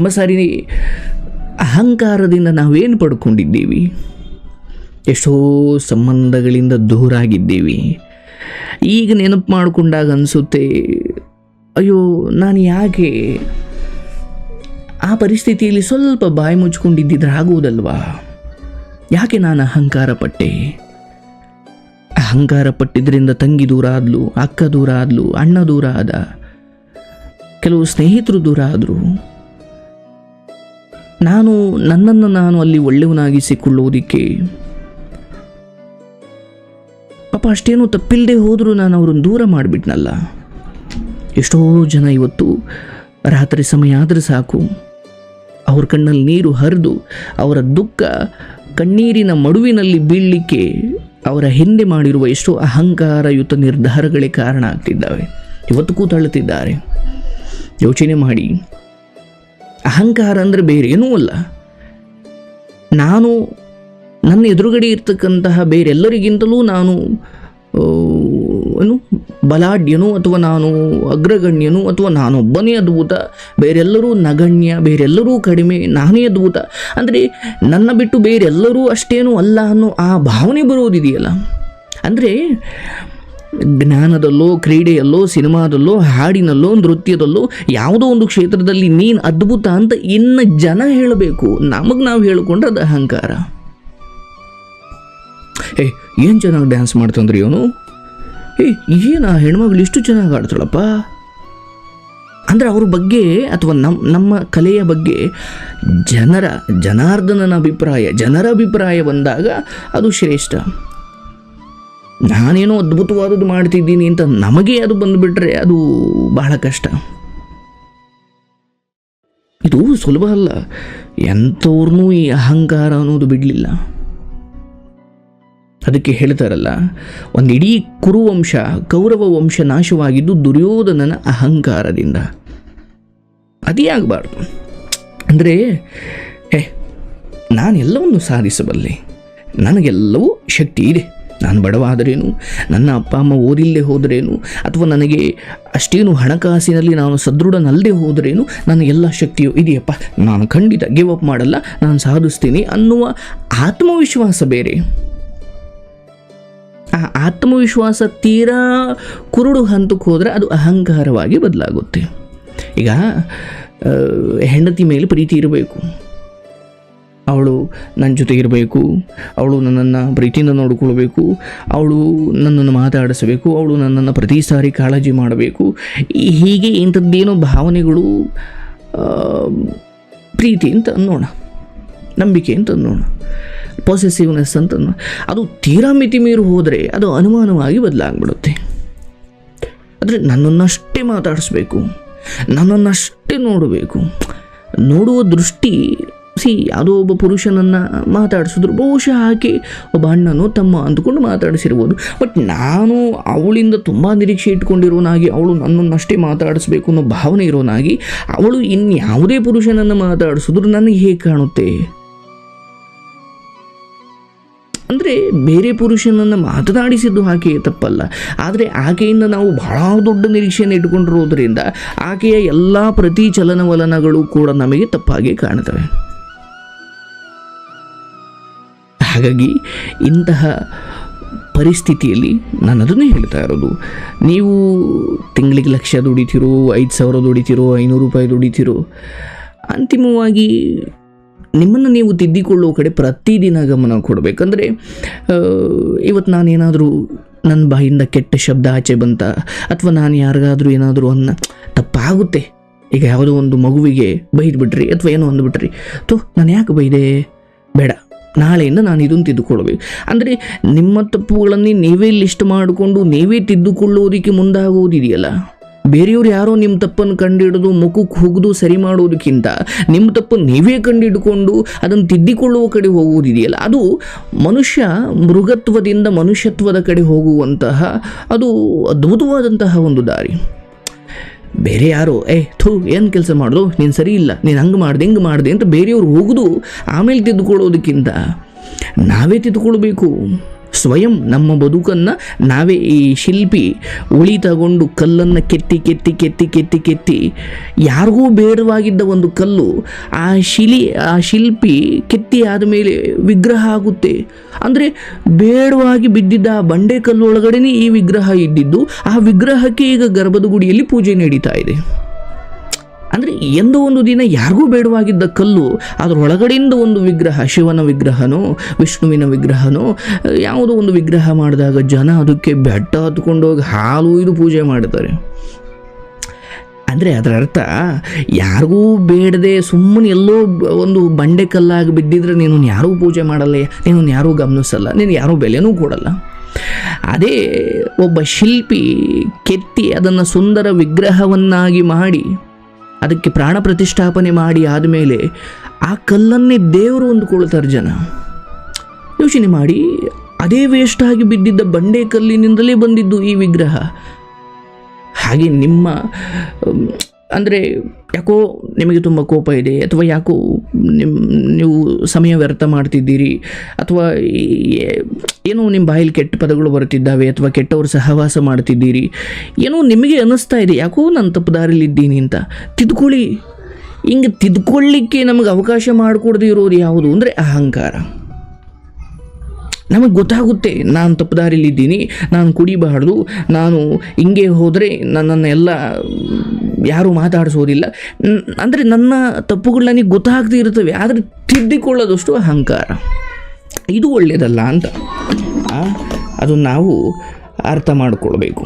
ತುಂಬ ಸಾರಿ ಅಹಂಕಾರದಿಂದ ನಾವೇನು ಪಡ್ಕೊಂಡಿದ್ದೀವಿ? ಎಷ್ಟೋ ಸಂಬಂಧಗಳಿಂದ ದೂರ ಆಗಿದ್ದೀವಿ ಈಗ ನೆನಪು ಮಾಡಿಕೊಂಡಾಗ ಅನಿಸುತ್ತೆ, ಅಯ್ಯೋ, ನಾನು ಯಾಕೆ ಆ ಪರಿಸ್ಥಿತಿಯಲ್ಲಿ ಸ್ವಲ್ಪ ಬಾಯಿ ಮುಚ್ಕೊಂಡಿದ್ದಿದ್ರೆ ಆಗುವುದಲ್ವಾ ಯಾಕೆ ನಾನು ಅಹಂಕಾರ ಪಟ್ಟೆ? ಅಹಂಕಾರ ಪಟ್ಟಿದ್ರಿಂದ ತಂಗಿ ದೂರ ಆದ್ಲು, ಅಕ್ಕ ದೂರ ಆದ್ಲು, ಅಣ್ಣ ದೂರ ಆದ, ಕೆಲವು ಸ್ನೇಹಿತರು ದೂರ ಆದರು. ನಾನು ನನ್ನನ್ನು ನಾನು ಅಲ್ಲಿ ಒಳ್ಳೆಯವನಾಗಿಸಿಕೊಳ್ಳುವುದಕ್ಕೆ. ಪಾಪ ಅಷ್ಟೇನು ತಪ್ಪಿಲ್ಲದೆ ಹೋದರೂ ನಾನು ಅವ್ರನ್ನ ದೂರ ಮಾಡಿಬಿಟ್ನಲ್ಲ. ಎಷ್ಟೋ ಜನ ಇವತ್ತು ರಾತ್ರಿ ಸಮಯ ಆದರೆ ಸಾಕು. ಅವ್ರ ಕಣ್ಣಲ್ಲಿ ನೀರು ಹರಿದು ಅವರ ದುಃಖ ಕಣ್ಣೀರಿನ ಮಡುವಿನಲ್ಲಿ ಬೀಳಲಿಕ್ಕೆ ಅವರ ಹಿಂದೆ ಮಾಡಿರುವ ಎಷ್ಟೋ ಅಹಂಕಾರಯುತ ನಿರ್ಧಾರಗಳೇ ಕಾರಣ ಆಗ್ತಿದ್ದಾವೆ. ಇವತ್ತು ಕೂತಾಳುತ್ತಿದ್ದಾರೆ ಯೋಚನೆ ಮಾಡಿ. ಅಹಂಕಾರ ಅಂದರೆ ಬೇರೆ, ಏನೂ ಅಲ್ಲ. ನಾನು ನನ್ನ ಎದುರುಗಡೆ ಇರ್ತಕ್ಕಂತಹ ಬೇರೆಲ್ಲರಿಗಿಂತಲೂ ನಾನು ಏನು, ಬಲಾಢ್ಯನು ಅಥವಾ ನಾನು ಅಗ್ರಗಣ್ಯನು ಅಥವಾ ನಾನೊಬ್ಬನೇ ಅದ್ಭುತ, ಬೇರೆಲ್ಲರೂ ನಗಣ್ಯ, ಬೇರೆಲ್ಲರೂ ಕಡಿಮೆ, ನಾನೇ ಅದ್ಭುತ. ಅಂದರೆ ನನ್ನ ಬಿಟ್ಟು ಬೇರೆಲ್ಲರೂ ಅಷ್ಟೇನೂ ಅಲ್ಲ ಅನ್ನೋ ಆ ಭಾವನೆ ಬರೋದಿದೆಯಲ್ಲ. ಅಂದರೆ ಜ್ಞಾನದಲ್ಲೋ, ಕ್ರೀಡೆಯಲ್ಲೋ, ಸಿನಿಮಾದಲ್ಲೋ, ಹಾಡಿನಲ್ಲೋ, ನೃತ್ಯದಲ್ಲೋ, ಯಾವುದೋ ಒಂದು ಕ್ಷೇತ್ರದಲ್ಲಿ ನೀನು ಅದ್ಭುತ ಅಂತ ಇನ್ನು ಜನ ಹೇಳಬೇಕು. ನಮಗೆ ನಾವು ಹೇಳಿಕೊಂಡ್ರೆ ಅದು ಅಹಂಕಾರ. ಏ, ಏನು ಚೆನ್ನಾಗಿ ಡ್ಯಾನ್ಸ್ ಮಾಡ್ತಂದ್ರಿ ಇವನು? ಏ, ಏನು ಆ ಹೆಣ್ಮಗಳು ಇಷ್ಟು ಚೆನ್ನಾಗಿ ಆಡ್ತಾಳಪ್ಪ? ಅಂದರೆ ಅವ್ರ ಬಗ್ಗೆ ಅಥವಾ ನಮ್ಮ ನಮ್ಮ ಕಲೆಯ ಬಗ್ಗೆ ಜನರ, ಜನಾರ್ದನನ ಅಭಿಪ್ರಾಯ, ಜನರ ಅಭಿಪ್ರಾಯ ಬಂದಾಗ ಅದು ಶ್ರೇಷ್ಠ. ನಾನೇನೋ ಅದ್ಭುತವಾದದ್ದು ಮಾಡ್ತಿದ್ದೀನಿ ಅಂತ ನಮಗೆ ಅದು ಬಂದುಬಿಟ್ರೆ ಅದು ಬಹಳ ಕಷ್ಟ. ಇದು ಸುಲಭ ಅಲ್ಲ. ಎಂಥವ್ರನ್ನೂ ಈ ಅಹಂಕಾರ ಅನ್ನೋದು ಬಿಡಲಿಲ್ಲ. ಅದಕ್ಕೆ ಹೇಳ್ತಾರಲ್ಲ ಒಂದು ಇಡೀ ಕುರುವಂಶ, ಕೌರವ ವಂಶ ನಾಶವಾಗಿದ್ದು ದುರ್ಯೋಧನನ ಅಹಂಕಾರದಿಂದ. ಅದೇ ಆಗಬಾರ್ದು. ಅಂದರೆ ಏ ನಾನೆಲ್ಲವನ್ನು ಸಾಧಿಸಬಲ್ಲೆ. ನನಗೆಲ್ಲವೂ ಶಕ್ತಿ ಇದೆ. ನಾನು ಬಡವಾದರೇನು? ನನ್ನ ಅಪ್ಪ ಅಮ್ಮ ಓದಿಲ್ಲದೆ ಹೋದರೇನು? ಅಥವಾ ನನಗೆ ಅಷ್ಟೇನು ಹಣಕಾಸಿನಲ್ಲಿ ನಾನು ಸದೃಢನಲ್ಲದೆ ಹೋದರೇನು? ನನಗೆಲ್ಲ ಶಕ್ತಿಯು ಇದೆಯಪ್ಪ. ನಾನು ಖಂಡಿತ ಗಿವ್ ಅಪ್ ಮಾಡಲ್ಲ, ನಾನು ಸಾಧಿಸ್ತೀನಿ ಅನ್ನುವ ಆತ್ಮವಿಶ್ವಾಸ ಬೇರೆ. ಆ ಆತ್ಮವಿಶ್ವಾಸ ತೀರಾ ಕುರುಡು ಹಂತಕ್ಕೆ ಹೋದರೆ ಅದು ಅಹಂಕಾರವಾಗಿ ಬದಲಾಗುತ್ತೆ. ಈಗ ಹೆಂಡತಿ ಮೇಲೆ ಪ್ರೀತಿ ಇರಬೇಕು. ಅವಳು ನನ್ನ ಜೊತೆ ಇರಬೇಕು ಅವಳು ನನ್ನನ್ನು ಪ್ರೀತಿಯಿಂದ ನೋಡಿಕೊಳ್ಬೇಕು, ಅವಳು ನನ್ನನ್ನು ಮಾತಾಡಿಸಬೇಕು, ಅವಳು ನನ್ನನ್ನು ಪ್ರತಿ ಸಾರಿ ಕಾಳಜಿ ಮಾಡಬೇಕು. ಹೀಗೆ ಇಂಥದ್ದೇನೋ ಭಾವನೆಗಳು ಪ್ರೀತಿ ಅಂತ ಅನ್ನೋಣ, ನಂಬಿಕೆ ಅಂತ ಅನ್ನೋಣ ಪಾಸಿಟಿವ್ನೆಸ್ ಅಂತ ಅದು ತೀರಾ ಮಿತಿ ಮೀರಿ ಹೋದರೆ ಅದು ಅನುಮಾನವಾಗಿ ಬದಲಾಗ್ಬಿಡುತ್ತೆ. ಆದರೆ ನನ್ನನ್ನಷ್ಟೇ ಮಾತಾಡಿಸ್ಬೇಕು, ನನ್ನನ್ನಷ್ಟೇ ನೋಡಬೇಕು. ನೋಡುವ ದೃಷ್ಟಿ ಸಿ, ಯಾವುದೋ ಒಬ್ಬ ಪುರುಷನನ್ನು ಮಾತಾಡಿಸಿದ್ರು. ಬಹುಶಃ ಆಕೆ ಒಬ್ಬ ಅಣ್ಣನೋ ತಮ್ಮ ಅಂದ್ಕೊಂಡು ಮಾತಾಡಿಸಿರ್ಬೋದು. ಬಟ್ ನಾನು ಅವಳಿಂದ ತುಂಬ ನಿರೀಕ್ಷೆ ಇಟ್ಕೊಂಡಿರೋನಾಗಿ, ಅವಳು ನನ್ನನ್ನಷ್ಟೇ ಮಾತಾಡಿಸ್ಬೇಕು ಅನ್ನೋ ಭಾವನೆ ಇರೋನಾಗಿ, ಅವಳು ಇನ್ಯಾವುದೇ ಪುರುಷನನ್ನು ಮಾತಾಡಿಸಿದ್ರು ನನಗೆ ಹೇಗೆ ಕಾಣುತ್ತೆ? ಅಂದರೆ ಬೇರೆ ಪುರುಷನನ್ನು ಮಾತನಾಡಿಸಿದ್ದು ಆಕೆಯ ತಪ್ಪಲ್ಲ. ಆದರೆ ಆಕೆಯಿಂದ ನಾವು ಬಹಳ ದೊಡ್ಡ ನಿರೀಕ್ಷೆಯನ್ನು ಇಟ್ಕೊಂಡಿರೋದ್ರಿಂದ ಆಕೆಯ ಎಲ್ಲ ಪ್ರತಿ ಚಲನವಲನಗಳು ಕೂಡ ನಮಗೆ ತಪ್ಪಾಗಿ ಕಾಣ್ತವೆ. ಹಾಗಾಗಿ ಇಂತಹ ಪರಿಸ್ಥಿತಿಯಲ್ಲಿ ನಾನು ಅದನ್ನೇ ಹೇಳ್ತಾ ಇರೋದು. ನೀವು ತಿಂಗಳಿಗೆ ಲಕ್ಷ ದುಡಿತೀರೋ, ಐದು ಸಾವಿರ ದುಡಿತೀರೋ, ಐನೂರು ರೂಪಾಯಿ ದುಡಿತೀರೋ, ಅಂತಿಮವಾಗಿ ನಿಮ್ಮನ್ನು ನೀವು ತಿದ್ದಿಕೊಳ್ಳೋ ಕಡೆ ಪ್ರತಿದಿನ ಗಮನ ಕೊಡಬೇಕಂದ್ರೆ ಇವತ್ತು ನಾನೇನಾದರೂ ನನ್ನ ಬಾಯಿಂದ ಕೆಟ್ಟ ಶಬ್ದ ಆಚೆ ಬಂತ, ಅಥವಾ ನಾನು ಯಾರಿಗಾದರೂ ಏನಾದರೂ ಅನ್ನ ತಪ್ಪಾಗುತ್ತೆ, ಈಗ ಯಾವುದೋ ಒಂದು ಮಗುವಿಗೆ ಬೈದ್ಬಿಟ್ರಿ, ಅಥವಾ ಏನೋ ಅಂದ್ಬಿಟ್ರಿ ತೋ ನಾನು ಯಾಕೆ ಬೈದೆ? ಬೇಡ. ನಾಳೆಯಿಂದ ನಾನು ಇದನ್ನು ತಿದ್ದುಕೊಳ್ಬೇಕು ಅಂದರೆ ನಿಮ್ಮ ತಪ್ಪುಗಳನ್ನೇ ನೀವೇ ಲಿಸ್ಟ್ ಮಾಡಿಕೊಂಡು ನೀವೇ ತಿದ್ದುಕೊಳ್ಳೋದಕ್ಕೆ ಮುಂದಾಗುವುದಿದೆಯಲ್ಲ ಬೇರೆಯವ್ರು ಯಾರೋ ನಿಮ್ಮ ತಪ್ಪನ್ನು ಕಂಡಿಡಿದು ಮುಖಕ್ಕೆ ಹುಗಿದು ಸರಿ ಮಾಡೋದಕ್ಕಿಂತ ನಿಮ್ಮ ತಪ್ಪನ್ನು ನೀವೇ ಕಂಡಿಡ್ಕೊಂಡು ಅದನ್ನು ತಿದ್ದಿಕೊಳ್ಳುವ ಕಡೆ ಹೋಗುವುದಿದೆಯಲ್ಲ ಅದು ಮನುಷ್ಯ ಮೃಗತ್ವದಿಂದ ಮನುಷ್ಯತ್ವದ ಕಡೆ ಹೋಗುವಂತಹ, ಅದು ಅದ್ಭುತವಾದಂತಹ ಒಂದು ದಾರಿ. ಬೇರೆ ಯಾರು, ಏ, ಥೂ, ಏನು ಕೆಲಸ ಮಾಡೋದು? ನೀನು ಸರಿ ಇಲ್ಲ. ನೀನು ಹಂಗೆ ಮಾಡಿದೆ, ಹಿಂಗೆ ಮಾಡಿದೆ ಅಂತ ಬೇರೆಯವ್ರು ಹೋಗುದು ಆಮೇಲೆ ತಿದ್ದುಕೊಳ್ಳೋದಕ್ಕಿಂತ ನಾವೇ ತಿದ್ದುಕೊಳ್ಬೇಕು. ಸ್ವಯಂ ನಮ್ಮ ಬದುಕನ್ನು ನಾವೇ ಈ ಶಿಲ್ಪಿ ಉಳಿ ತಗೊಂಡು ಕಲ್ಲನ್ನು ಕೆತ್ತಿ ಕೆತ್ತಿ ಕೆತ್ತಿ ಕೆತ್ತಿ ಕೆತ್ತಿ ಯಾರಿಗೂ ಬೇಡವಾಗಿದ್ದ ಒಂದು ಕಲ್ಲು ಆ ಶಿಲಿ, ಆ ಶಿಲ್ಪಿ ಕೆತ್ತಿ ಆದಮೇಲೆ ವಿಗ್ರಹ ಆಗುತ್ತೆ. ಅಂದರೆ ಬೇಡವಾಗಿ ಬಿದ್ದಿದ್ದ ಆ ಬಂಡೆ ಕಲ್ಲು ಒಳಗಡೆನೇ ಈ ವಿಗ್ರಹ ಇದ್ದಿದ್ದು, ಆ ವಿಗ್ರಹಕ್ಕೆ ಈಗ ಗರ್ಭದ ಗುಡಿಯಲ್ಲಿ ಪೂಜೆ ನಡೀತಾ ಇದೆ. ಅಂದರೆ ಎಂದೋ ಒಂದು ದಿನ ಯಾರಿಗೂ ಬೇಡವಾಗಿದ್ದ ಕಲ್ಲು ಅದರೊಳಗಡೆಯಿಂದ ಒಂದು ವಿಗ್ರಹ, ಶಿವನ ವಿಗ್ರಹನೋ, ವಿಷ್ಣುವಿನ ವಿಗ್ರಹನೋ, ಯಾವುದೋ ಒಂದು ವಿಗ್ರಹ ಮಾಡಿದಾಗ ಜನ ಅದಕ್ಕೆ ಬೆಟ್ಟ ಹತ್ಕೊಂಡೋಗಿ ಹಾಲು ಇದು ಪೂಜೆ ಮಾಡ್ತಾರೆ ಅಂದರೆ ಅದರ ಅರ್ಥ, ಯಾರಿಗೂ ಬೇಡದೆ ಸುಮ್ಮನೆ ಎಲ್ಲೋ ಒಂದು ಬಂಡೆ ಕಲ್ಲಾಗಿ ಬಿದ್ದಿದ್ರೆ ನೀನು ಯಾರೂ ಪೂಜೆ ಮಾಡಲ್ಲ, ನೀನು ಯಾರೂ ಗಮನಿಸಲ್ಲ, ನೀನು ಯಾರೂ ಬೆಲೆನೂ ಕೊಡಲ್ಲ. ಅದೇ ಒಬ್ಬ ಶಿಲ್ಪಿ ಕೆತ್ತಿ ಅದನ್ನು ಸುಂದರ ವಿಗ್ರಹವನ್ನಾಗಿ ಮಾಡಿ ಅದಕ್ಕೆ ಪ್ರಾಣ ಪ್ರತಿಷ್ಠಾಪನೆ ಮಾಡಿ ಆದಮೇಲೆ ಆ ಕಲ್ಲನ್ನೇ ದೇವರು ಅಂದುಕೊಳ್ತಾರೆ ಜನ. ಯೋಚನೆ ಮಾಡಿ, ಅದೇ ವೇಸ್ಟ್ ಆಗಿ ಬಿದ್ದಿದ್ದ ಬಂಡೆ ಕಲ್ಲಿನಿಂದಲೇ ಬಂದಿದ್ದು ಈ ವಿಗ್ರಹ. ಹಾಗೆ ನಿಮ್ಮ ಅಂದರೆ ಯಾಕೋ ನಿಮಗೆ ತುಂಬ ಕೋಪ ಇದೆ, ಅಥವಾ ಯಾಕೋ ನಿಮ್ಮ ನೀವು ಸಮಯ ವ್ಯರ್ಥ ಮಾಡ್ತಿದ್ದೀರಿ, ಅಥವಾ ಏನೋ ನಿಮ್ಮ ಬಾಯಲ್ಲಿ ಕೆಟ್ಟ ಪದಗಳು ಬರ್ತಿದ್ದಾವೆ ಅಥವಾ ಕೆಟ್ಟವರು ಸಹವಾಸ ಮಾಡ್ತಿದ್ದೀರಿ, ಏನೋ ನಿಮಗೆ ಅನ್ನಿಸ್ತಾ ಇದೆ, ಯಾಕೋ ನಾನು ತಪ್ಪು ದಾರಿಲಿದ್ದೀನಿ ಅಂತ. ತಿದ್ಕೊಳ್ಳಿ. ಹಿಂಗೆ ತಿದ್ಕೊಳ್ಳಿಕ್ಕೆ ನಮಗೆ ಅವಕಾಶ ಮಾಡಿಕೊಡ್ದೇ ಇರೋದು ಯಾವುದು? ಅಂದರೆ ಅಹಂಕಾರ. ನಮಗೆ ಗೊತ್ತಾಗುತ್ತೆ, ನಾನು ತಪ್ಪು ದಾರಿಲಿದ್ದೀನಿ ನಾನು ಕುಡಿಬಾರ್ದು, ನಾನು ಹಿಂಗೆ ಹೋದರೆ ನನ್ನನ್ನು ಎಲ್ಲ ಯಾರೂ ಮಾತಾಡಿಸೋದಿಲ್ಲ. ಅಂದರೆ ನನ್ನ ತಪ್ಪುಗಳು ನನಗೆ ಗೊತ್ತಾಗದೇ ಇರ್ತವೆ ಆದರೆ ತಿದ್ದಿಕೊಳ್ಳೋದಷ್ಟು ಅಹಂಕಾರ. ಇದು ಒಳ್ಳೆಯದಲ್ಲ ಅಂತ ಅದು ನಾವು ಅರ್ಥ ಮಾಡಿಕೊಳ್ಬೇಕು.